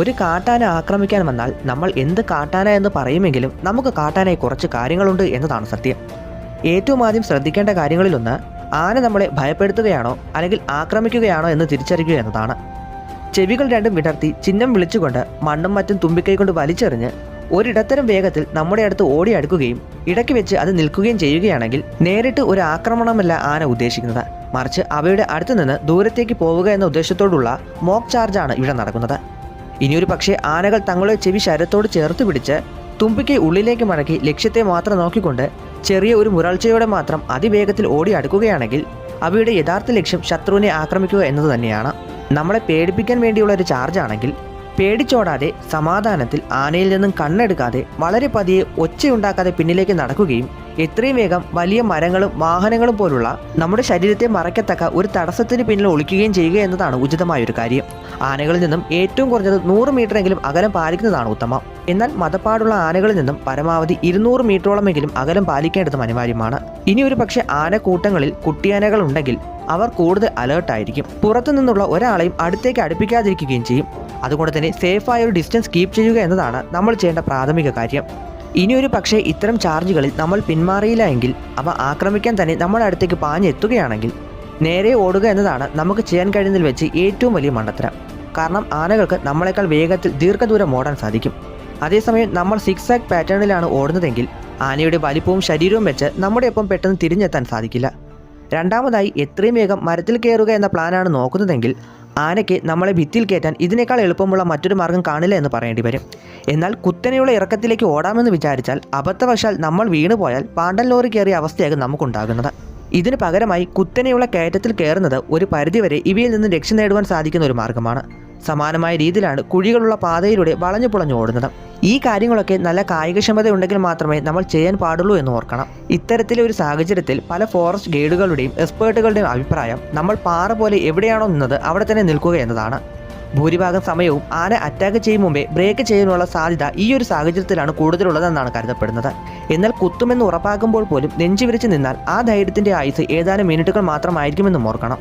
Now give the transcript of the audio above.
ഒരു കാട്ടാന ആക്രമിക്കാൻ വന്നാൽ നമ്മൾ എന്ത് കാട്ടാന എന്ന് പറയുമെങ്കിലും നമുക്ക് കാട്ടാനായി കുറച്ച് കാര്യങ്ങളുണ്ട് എന്നതാണ് സത്യം. ഏറ്റവും ആദ്യം ശ്രദ്ധിക്കേണ്ട കാര്യങ്ങളിലൊന്ന് ആന നമ്മളെ ഭയപ്പെടുത്തുകയാണോ അല്ലെങ്കിൽ ആക്രമിക്കുകയാണോ എന്ന് തിരിച്ചറിയുക എന്നതാണ്. ചെവികൾ രണ്ടും വിടർത്തി ചിഹ്നം വിളിച്ചുകൊണ്ട് മണ്ണും മറ്റും തുമ്പിക്കൈ കൊണ്ട് വലിച്ചെറിഞ്ഞ് ഒരിടത്തരം വേഗത്തിൽ നമ്മുടെ അടുത്ത് ഓടി അടുക്കുകയും ഇടയ്ക്ക് വെച്ച് അത് നിൽക്കുകയും ചെയ്യുകയാണെങ്കിൽ നേരിട്ട് ഒരു ആക്രമണമല്ല ആന ഉദ്ദേശിക്കുന്നത്. മറിച്ച് അവയുടെ അടുത്തു നിന്ന് ദൂരത്തേക്ക് പോവുക എന്ന ഉദ്ദേശത്തോടുള്ള മോക്ക് ചാർജാണ് ഇവിടെ നടക്കുന്നത്. ഇനിയൊരു പക്ഷേ ആനകൾ തങ്ങളുടെ ചെവി ശരത്തോട് ചേർത്ത് പിടിച്ച് തുമ്പിക്കൈ ഉള്ളിലേക്ക് മടക്കി ലക്ഷ്യത്തെ മാത്രം നോക്കിക്കൊണ്ട് ചെറിയ ഒരു മുരൾച്ചയോടെ മാത്രം അതിവേഗത്തിൽ ഓടി അടുക്കുകയാണെങ്കിൽ അവയുടെ യഥാർത്ഥ ലക്ഷ്യം ശത്രുവിനെ ആക്രമിക്കുക എന്നത് തന്നെയാണ്. നമ്മളെ പേടിപ്പിക്കാൻ വേണ്ടിയുള്ള ഒരു ചാർജാണെങ്കിൽ പേടിച്ചോടാതെ സമാധാനത്തിൽ ആനയിൽ നിന്നും കണ്ണെടുക്കാതെ വളരെ പതിയെ ഒച്ചയുണ്ടാക്കാതെ പിന്നിലേക്ക് നടക്കുകയും എത്രയും വേഗം വലിയ മരങ്ങളും വാഹനങ്ങളും പോലുള്ള നമ്മുടെ ശരീരത്തെ മറയ്ക്കത്തക്ക ഒരു തടസ്സത്തിന് പിന്നിൽ ഒളിക്കുകയും ചെയ്യുക എന്നതാണ് ഉചിതമായൊരു കാര്യം. ആനകളിൽ നിന്നും ഏറ്റവും കുറഞ്ഞത് നൂറ് മീറ്ററെങ്കിലും അകലം പാലിക്കുന്നതാണ് ഉത്തമം. എന്നാൽ മതപ്പാടുള്ള ആനകളിൽ നിന്നും പരമാവധി ഇരുന്നൂറ് മീറ്ററോളമെങ്കിലും അകലം പാലിക്കേണ്ടതും അനിവാര്യമാണ്. ഇനി ഒരു പക്ഷേ ആനക്കൂട്ടങ്ങളിൽ കുട്ടിയാനകൾ ഉണ്ടെങ്കിൽ അവർ കൂടുതൽ അലേർട്ടായിരിക്കും പുറത്തു നിന്നുള്ള ഒരാളെയും അടുത്തേക്ക് അടുപ്പിക്കാതിരിക്കുകയും ചെയ്യും. അതുകൊണ്ട് തന്നെ സേഫായ ഒരു ഡിസ്റ്റൻസ് കീപ്പ് ചെയ്യുക എന്നതാണ് നമ്മൾ ചെയ്യേണ്ട പ്രാഥമിക കാര്യം. ഇനിയൊരു പക്ഷേ ഇത്തരം ചാർജുകളിൽ നമ്മൾ പിന്മാറിയില്ല എങ്കിൽ അവ ആക്രമിക്കാൻ തന്നെ നമ്മുടെ അടുത്തേക്ക് പാഞ്ഞെത്തുകയാണെങ്കിൽ നേരെ ഓടുക എന്നതാണ് നമുക്ക് ചെയ്യാൻ കഴിയുന്നതിൽ വെച്ച് ഏറ്റവും വലിയ മണ്ടത്തരം. കാരണം ആനകൾക്ക് നമ്മളെക്കാൾ വേഗത്തിൽ ദീർഘദൂരം ഓടാൻ സാധിക്കും. അതേസമയം നമ്മൾ സിക്സ് പാറ്റേണിലാണ് ഓടുന്നതെങ്കിൽ ആനയുടെ വലിപ്പവും ശരീരവും വെച്ച് നമ്മുടെ ഒപ്പം പെട്ടെന്ന് തിരിഞ്ഞെത്താൻ സാധിക്കില്ല. രണ്ടാമതായി എത്രയും വേഗം മരത്തിൽ കയറുക എന്ന പ്ലാനാണ് നോക്കുന്നതെങ്കിൽ ആനയ്ക്ക് നമ്മളെ ഭിത്തിയിൽ കയറ്റാൻ ഇതിനേക്കാൾ എളുപ്പമുള്ള മറ്റൊരു മാർഗം കാണില്ല എന്ന് പറയേണ്ടി വരും. എന്നാൽ കുത്തനെയുള്ള ഇറക്കത്തിലേക്ക് ഓടാമെന്ന് വിചാരിച്ചാൽ അബദ്ധവശാൽ നമ്മൾ വീണുപോയാൽ പാണ്ടൻ ലോറി കയറിയ അവസ്ഥയാകും നമുക്കുണ്ടാകുന്നത്. ഇതിന് പകരമായി കുത്തനെയുള്ള കയറ്റത്തിൽ കയറുന്നത് ഒരു പരിധിവരെ ഇവയിൽ നിന്ന് രക്ഷ നേടുവാൻ സാധിക്കുന്ന ഒരു മാർഗമാണ്. സമാനമായ രീതിയിലാണ് കുഴികളുള്ള പാതയിലൂടെ വളഞ്ഞു പുളഞ്ഞു ഓടുന്നത്. ഈ കാര്യങ്ങളൊക്കെ നല്ല കായികക്ഷമത ഉണ്ടെങ്കിൽ മാത്രമേ നമ്മൾ ചെയ്യാൻ പാടുള്ളൂ എന്ന് ഓർക്കണം. ഇത്തരത്തിലെ ഒരു സാഹചര്യത്തിൽ പല ഫോറസ്റ്റ് ഗൈഡുകളുടെയും എക്സ്പേർട്ടുകളുടെയും അഭിപ്രായം നമ്മൾ പാറ പോലെ എവിടെയാണോ നിന്നത് അവിടെ തന്നെ നിൽക്കുക എന്നതാണ്. ഭൂരിഭാഗം സമയവും ആന അറ്റാക്ക് ചെയ്യും മുമ്പേ ബ്രേക്ക് ചെയ്യാനുള്ള സാധ്യത ഈ ഒരു സാഹചര്യത്തിലാണ് കൂടുതലുള്ളതെന്നാണ് കരുതപ്പെടുന്നത്. എന്നാൽ കുത്തുമെന്ന് ഉറപ്പാക്കുമ്പോൾ പോലും നെഞ്ചു വിരിച്ച് നിന്നാൽ ആ ധൈര്യത്തിന്റെ ആയുസ് ഏതാനും മിനിറ്റുകൾ മാത്രമായിരിക്കുമെന്നും ഓർക്കണം.